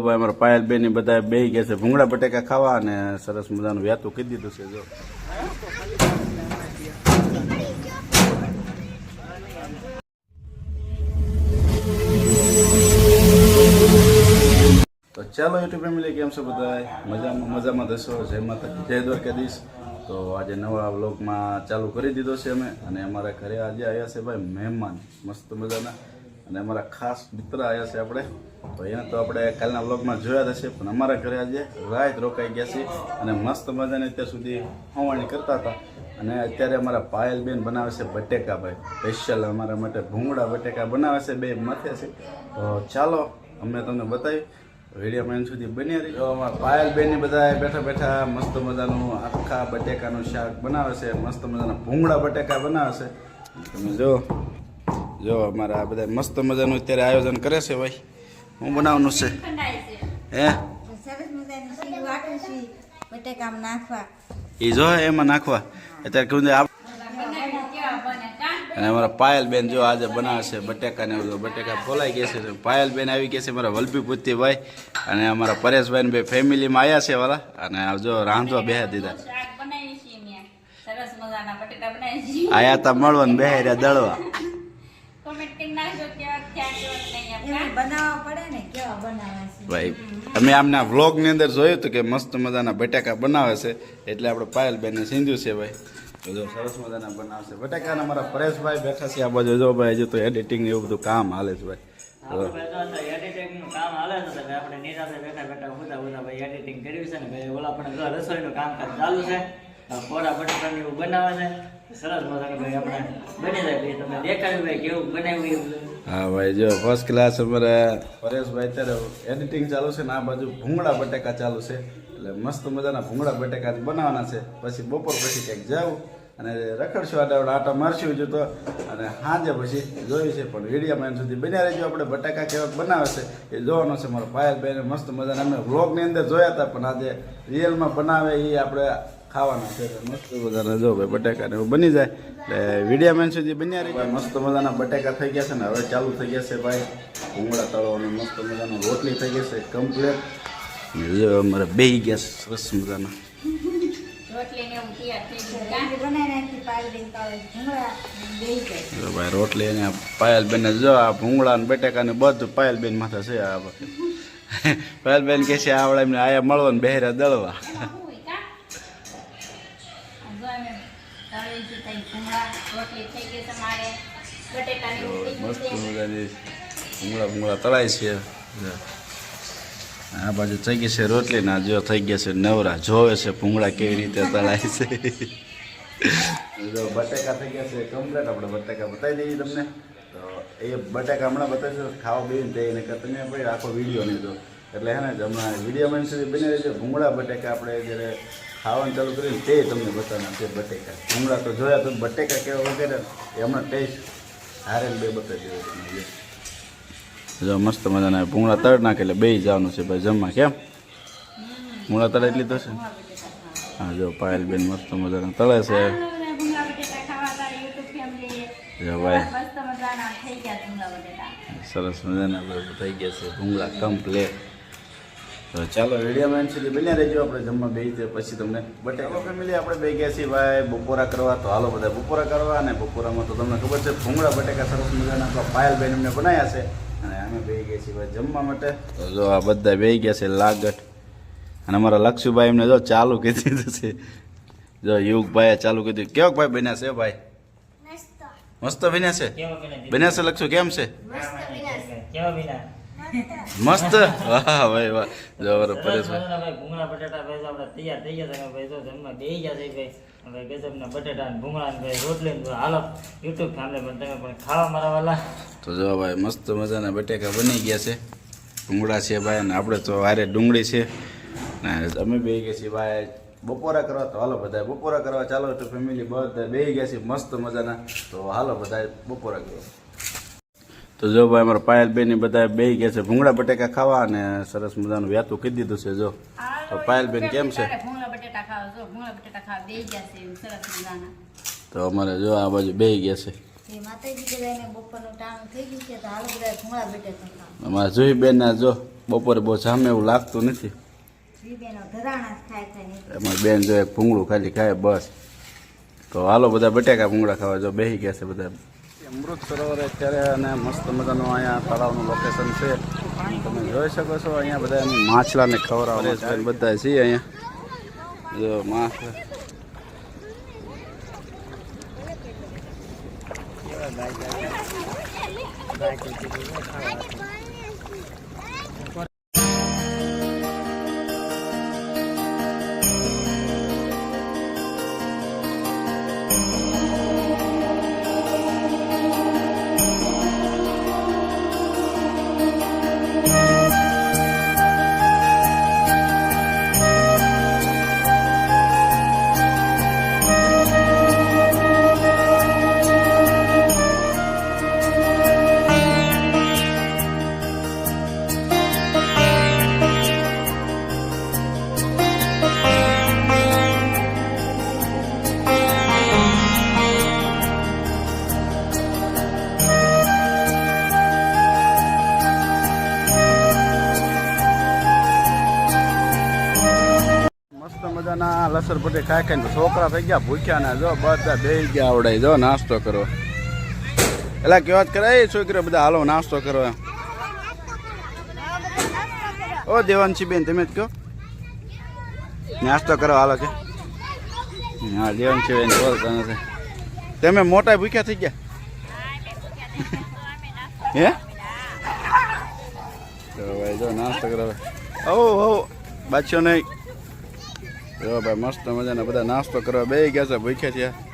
પાયલ બેન બધા બે ગયા છે ભૂંગળા બટેકા ખાવા અને સરસ મજાનું વ્યાતું કહી દીધું છે, જો. તો ચાલો યુટ્યુબ ફેમિલી, કેમ છો બધા મજામાં મજામાં દસો જય માતા જય દ્વારકાધીશ. તો આજે નવા વ્લોગમાં ચાલુ કરી દીધો છે અમે અને અમારા ઘરે આજે આવ્યા છે ભાઈ મહેમાન, મસ્ત મજાના. અને અમારા ખાસ મિત્ર આવ્યા છે આપણે. તો એને તો આપણે કાલના વ્લોગમાં જોયા હશે, પણ અમારા ઘરે આજે રાત રોકાઈ ગયા છે અને મસ્ત મજાને અત્યાર સુધી હવાણી કરતા હતા. અને અત્યારે અમારા પાયલબેન બનાવે છે બટેકા ભાઈ સ્પેશિયલ અમારા માટે ભૂંગળા બટેકા બનાવે છે, બે માથે છે. તો ચાલો, અમે તમને બતાવી. વિડીયોમાં મેન સુધી બની રહી. પાયલબેનની બધા બેઠા બેઠા મસ્ત મજાનું આખા બટેકાનું શાક બનાવે છે, મસ્ત મજાના ભૂંગળા બટેકા બનાવે છે. તમે જો જો અમારા આ બધા મસ્ત મજાનું અત્યારે આયોજન કરે છે ભાઈ. હું બનાવવાનું છે? હે? એ જો એમાં નાખવા. અત્યારે કહું અને અમારા પાયલબેન જો આજે બનાવે છે બટેકા ને બટેકા ફોલાઈ ગયા છે. પાયલબેન આવી ગયા છે મારા વલભી પુત્તી ભાઈ. અને અમારા પરેશભાઈ બે ફેમિલીમાં આવ્યા છે વાલા. અને જો રાંધવા બેહા દીધા. આયા તા મળવા ને બેહી રહ્યા દળવા. કોમેન્ટ કરી નાખજો કેવા ક્યાં કેવા નહીં એમ બનાવવા પડે ને કેવા બનાવવા છે. ભાઈ અમે આમના વ્લોગની અંદર જોયું હતું કે મસ્ત મજાના બટાકા બનાવે છે. એટલે આપણે પાયલબેનને સિંધ્યું છે ભાઈ. જો સરસ મજાના બનાવશે. બટાકાના અમારા પરેશભાઈ બેઠા છે આ બાજુ. જો ભાઈ હજુ તો એડિટિંગ એવું બધું કામ હાલે છે ભાઈ. એડિટિંગનું કામ હાલે છે આપણે નિરાશે બેઠા બેઠા ઉતા ઉતા ભાઈ એડિટિંગ કર્યું છે ને ભાઈ. ઓલા પણ રસોઈનું કામકાજ ચાલુ છે. કોરા બટાટાને એવું બનાવે છે. હા ભાઈ, જો ફર્સ્ટ ક્લાસ અમારે પરેશભાઈ અત્યારે એડિટિંગ ચાલુ છે ને આ બાજુ ભૂંગળા બટાકા ચાલુ છે. એટલે મસ્ત મજાના ભૂંગળા બટાકા બનાવવાના છે. પછી બપોર પછી ક્યાંક જાવું અને રખડશું આટા આટા મારશું જો તો. અને સાંજે પછી જોયું છે, પણ વિડીયામાં સુધી બન્યા રહેજો. આપણે બટાકા કેવા બનાવે છે, એ જોવાનો છે મારો પાયલભાઈને મસ્ત મજાના અમે વ્લોગની અંદર જોયા હતા, પણ આજે રિયલમાં બનાવે એ આપણે ખાવાના છે મસ્ત. મજાના જો ભાઈ બટાકા ને એવું બની જાય. એટલે વિડીયોમાં મેન સુધી બન્યા રહી. મસ્ત મજાના બટેકા થઈ ગયા છે ને હવે ચાલુ થઈ ગયા છે ભાઈ. ભૂંગળા તળવાનું મસ્ત મજાનો રોટલી થઈ ગઈ છે કમ્પ્લેટ જો અમારે બેહી ગયા છે સરસ મજાના. ભાઈ રોટલી અને પાયલબેન જો આ ભૂંગળા ને બટાકા ને બધું પાયલબેન માથે છે આ પાયલબેન કે છે આવડે એમને આયા મળવા ને બહેરા દળવા એમાં શું હોય કાં? આ જો અમે તળી છે તઈ ભૂંગળા, રોટલી થઈ ગઈ છે મારે બટેટાની એવું થઈ ગયું મસ્ત મજાની ભૂંગળા ભૂંગળા તળાય છે. આ બાજુ થઈ ગઈ છે રોટલી ના જો થઈ ગયા છે નવરા. જોવે છે ભૂંગળા કેવી રીતે તળાય છે. જો બટેકા થઈ ગયા છે કમ્પ્લેટ આપણે બટેકા બતાવી દઈએ તમને. તો એ બટેકા હમણાં બતાવીશું ખાવા બેન તે એને તમે ભાઈ આખો વીડિયો નહીં તો એટલે હે ને હમણાં વિડીયોમાં સુધી બની છે ભૂંગળા બટેકા આપણે જ્યારે ખાવાનું ચાલુ કરીને તે તમને બતાવવાના છે બટેકા. ભૂંગળા તો જોયા તો બટેકા કેવા વગેરે એ હમણાં ટેસ્ટ હારે બે બતાવી દેવો જો. મસ્ત મજાના. ભૂંગળા તળ નાખે એટલે બે જવાનું છે ભાઈ જમવા કેમ? ભૂંગળા તળ એટલી તો છે. હા જો પાયલબેન મસ્ત મજાના તળે છે. જો ભાઈ. સરસ મજાના બધું થઈ ગયા છે. ભૂંગળા કમ્પ્લેટ તો ચાલો વિડીયોમાં એન્ડ સુધી બન્યા રહેજો. આપણે જમવા બે તે પછી તમને બટેકા. ફેમિલી આપણે બે ગયા છીએ ભાઈ બપોરા કરવા. તો હાલો બધા બપોરા કરવા અને બપોરામાં તો તમને ખબર છે ભૂંગળા બટેકા સરસ મજાના આપણા પાયલબેન એમને બનાવ્યા છે. અને અમે બે ગયા છીએ ભાઈ જમવા માટે. તો જો આ બધા બે ગયા છે લાગટ. અને અમારા લક્ષુભાઈ એમને જો ચાલુ કીધી છે જો યુગભાઈએ ચાલુ કીધું. કેવો ભાઈ બન્યા છે ભાઈ? મસ્ત. બન્યા છે? બન્યા છે? લક્ષુ કેમ છે? મસ્ત. વાહ ભાઈ વાહ. જો બરો સરસ ભાઈ ભૂંગળા બટાટા ભાઈ આપણે તૈયાર થઈ ગયા છે ભાઈ જો જમવા બેહી ગયા છે ભાઈ. હવે ગજબના બટાટા ને ભૂંગળા ને ભાઈ રોટલી ને હાલો યુટ્યુબ ફેમિલી પણ તમે પણ ખાવા મારા વાલા. તો જો ભાઈ મસ્ત મજાના બટેકા બની ગયા છે. ભૂંગળા છે ભાઈ અને આપણે તો વારે ડુંગળી છે. ને અમે બે ગયા છીએ ભાઈ બપોરા કરવા. તો હાલો બધા બપોરા કરવા. ચાલો તો ફેમિલી બધા બે ગયા છે મસ્ત મજાના. તો હાલો બધા બપોરા કરવા. તો જો ભાઈ અમારા પાયલબેનની બધા બે કે છે ભૂંગળા બટેકા ખાવા અને સરસ મજાનું વ્યાતું કહી દીધું છે જો. તો પાયલબેન કેમ છે? તો અમારે જો આ બાજુ બે ગયા છે. એ માતાજી બધાને બપોરનું ટાણું થઈ ગયું છે તો હાલો બધા ભૂંગળા બટેકા અમારા જોઈ બેન જો બપોરે બહુ જામે એવું લાગતું નથી. બેનો ધરાણા જ ખાય ખાય ને. એમાં બેન જો એક ભૂંગળું ખાલી ખાય બસ. તો હાલો બધા બટેકા ભૂંગળા ખાવા જો બેસી ગયા છે બધા. અમૃત સરોવર અત્યારે અને મસ્ત મજાનું અહીંયા તળાવનું લોકેશન છે. તમે જોઈ શકો છો અહીંયા બધા માછલાને ખવડાવે છે બધા છે અહીંયા. જો માછલા મસ્ત મજાના લસર પટ્ટી ખાઈ ખાઈને છોકરા થઈ ગયા, ભૂખ્યા ના જો બધા બે ગયા આવડાય જો નાસ્તો કરો. એટલે કેવા કરે, એ છોકરા બધા હાલો નાસ્તો કરો ઓ દેવાંશી બેન, તમે જ કહો. નાસ્તો કરો, હાલો કે. હા, દેવાંશી બેન બોલતા નથી. તમે મોટા ભૂખ્યા થઈ ગયા? હે? ભાઈ જો નાસ્તો કરો. ઓ હો બાચ્યો નહીં જો ભાઈ મસ્ત મજાના બધા નાસ્તો કરવા બે ગયા છે ભૂખ્યા થયા